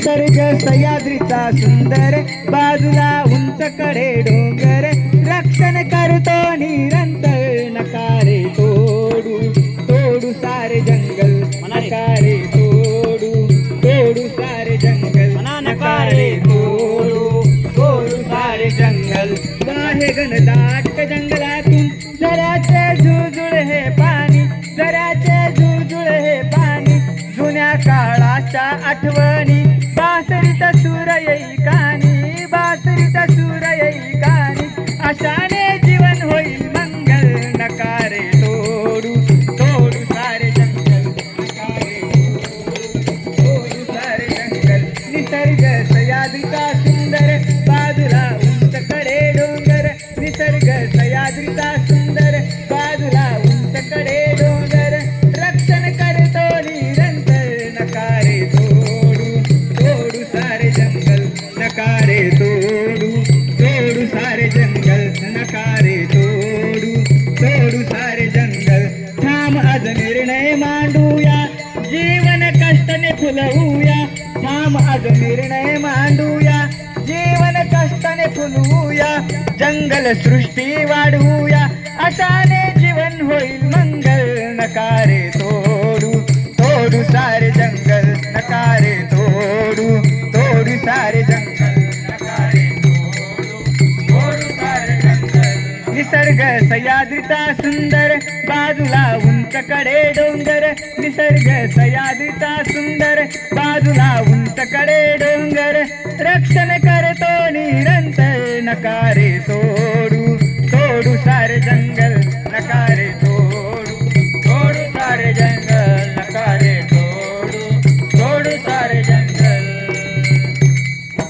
निसर्ग सह्याद्रीचा सुंदर बाजूला उंच कडे डोंगर रक्षण करतो निरंतर नकारे तोडू तोडू सारे जंगल. नकारे तोडू तोडू सारे जंगल नकारे तोडू तोडू सारे जंगल बाहे घनदाट जंगलातून जराचे झुळझुळ हे पाणी जराचे झुळझुळ हे पाणी जुन्या काळाच्या आठवणी निसर्ग सह्याद्रीचा सुंदर बाजूला उंच कडे डोंगर. निसर्ग सह्याद्रीचा सुंदर बाजूला उंच कडे डोंगर. रक्षण करतो निरंतर नकारे तोडू. तोडू सारे जंगल नकारे तोडू. तोडू सारे जंगल नकारे तोडू. तोडू सारे जंगल थांब आज निर्णय मांडूया. जीवन कष्टने फुलवूया. थांब आज निर्णय मांडूया. जीवन कष्टाने फुलवूया. जंगल सृष्टी वाढवूया. अशाने जीवन होईल मंगल नकारे तोडू. तोडू सारे जंगल नकारे तोडू. तोडू सारे जंगल निसर्ग सह्याद्रीचा सुंदर. बाजूला उंच कडे डोंगर. निसर्ग सह्याद्रीचा रक्षण करतो निरंतर नकारे तो